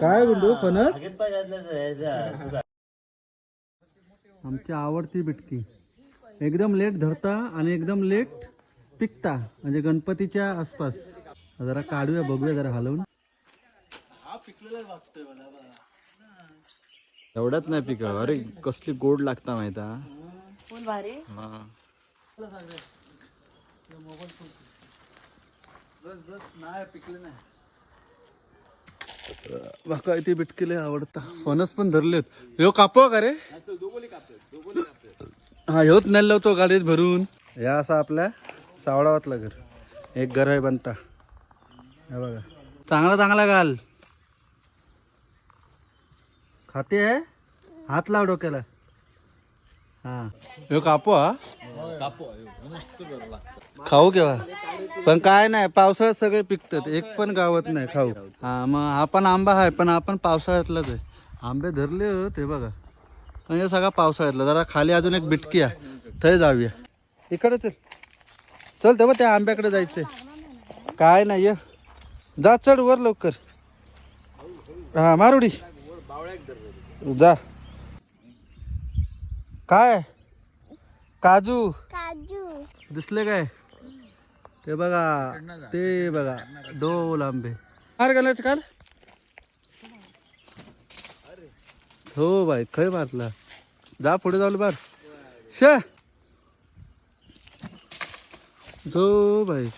काय बोलतो फणस? आमची आवडती बिटकी. एकदम लेट धरता आणि एकदम लेट पिकता म्हणजे गणपतीच्या आसपास. जरा काढूया बघूया जरा हलवून. एवढ्यात नाही पिक अरे कसली गोड लागता माहिता फुल भारी. बाका इथे बिटकेले आवडता. फणस पण धरलेत. ह्यो कापो का रे? हा ह्योच नेल होतो गाडीत भरून. ह्या असा आपल्या सावडावातलं घर. एक घर आहे बनता. हे बघा. चांगला चांगला घाल. खाते आहे? हात लाव डोक्याला. हा ह्यो कापो हा खाऊ केव्हा पण काय नाही पावसाळ्यात सगळे पिकतात एक पण गावत नाही खाऊ हा मग आपण आंबा आहे पण आपण पावसाळ्यातलाच आहे आंबे धरले हो ते बघा पण हे सगळा पावसाळ्यातला जरा खाली अजून एक बिटकी आहे थंय जाऊया इकडे चल चल तेव्हा त्या आंब्याकडे जायचंय काय नाही ये जा चढ वर लवकर हा मारुडी जा काय? काजू. काजू. दिसले काय? ते बघा ते बघा दोन आंबे. मार घालायचे काढ हो बाई खय मारला? जा पुढे जाऊ बार शे! जो बाई.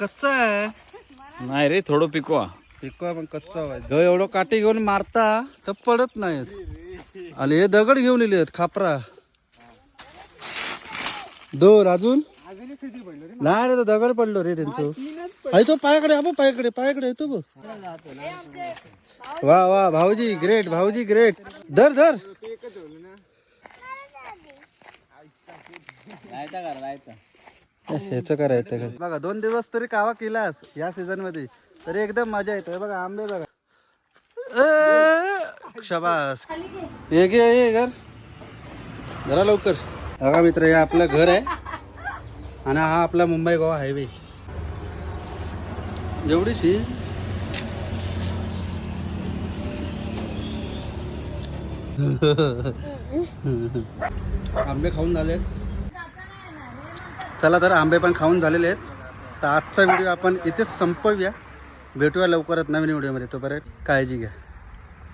कच्चा आहे. नाही रे थोडं पिकवा. पिकवा पण कच्चा व्हायचा. एवढं काठी घेऊन मारता तर पडत नाहीत आले हे दगड घेऊन इले आहेत खापरा. दोन अजून? नाही रे तो दगड पडलो रे त्यांचं. आहे तो पायाकडे आपण पायाकडे पायाकडे येतो बघ. वा वा भाऊजी ग्रेट भाऊजी ग्रेट धर धर. ह्याच करायचं का बघा दोन दिवस तरी कावा केलास या सीझनमध्ये. तरी एकदम मजा येते. बघा आंबे बघा. शबास. ये घे ये घर. जरा लवकर. बघा मित्र हे आपलं घर आहे. आणि हा आपला मुंबई गोवा हायवे जेवढीशी. आंबे खाऊन झाले चला तर आंबे पण खाऊन झालेले आहेत. तर आजचा व्हिडिओ आपण इथेच संपवूया. भेटूया लवकरच नवीन व्हिडिओमध्ये. तोपर्यंत काळजी घ्या.